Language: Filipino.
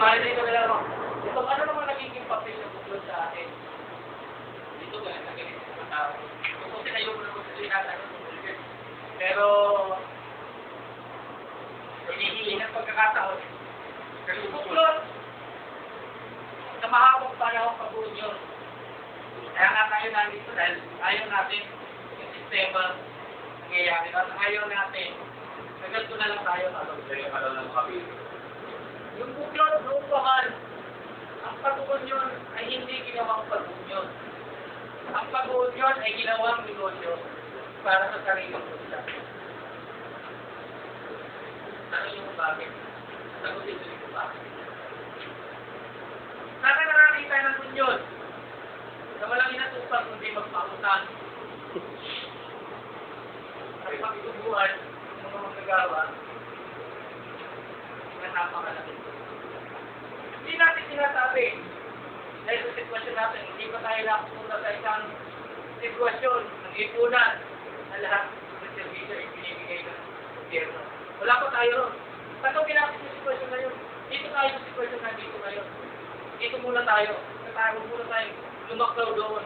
marinig ko nila mo. Ito, ano naman nagiging papel ng buklod sa atin? Dito ka lang nagalit sa mga tao. Kung sinayo mo naman sa sinata ng buklod. Pero, hinihingi ng pagkakataon. Kasi buklod, sa mahabang panahon pag-uod yun. Kaya nga tayo nandito dahil ayaw natin yung sistema nangyayari. At ayaw natin, naganto na lang tayo. Kaya ka lang ng kapil. Yung buklod, paman, ang pag-uod yun ay hindi ginawang pag-uod yun. Ang pag-uod yun ay ginawang negosyo para sa sariling kusa. Ano yung bakit? Sagutin ko yung bakit. Sana nakakita ng kunyon na walang inatupag kundi magpakutan. At pagtubuhan ng mga magagawa na napakalaki. Hindi natin sinasabi dahil sa sitwasyon natin, hindi pa tayo nakapunta sa isang sitwasyon ng ipunan na lahat ng servisyo ay binibigay ng gobyerno. Wala pa tayo ron. Tanongin natin yung sitwasyon ngayon. Dito tayo sa sitwasyon na dito ngayon. Dito muna tayo. Sa tayo muna tayo. Lumaklaw doon.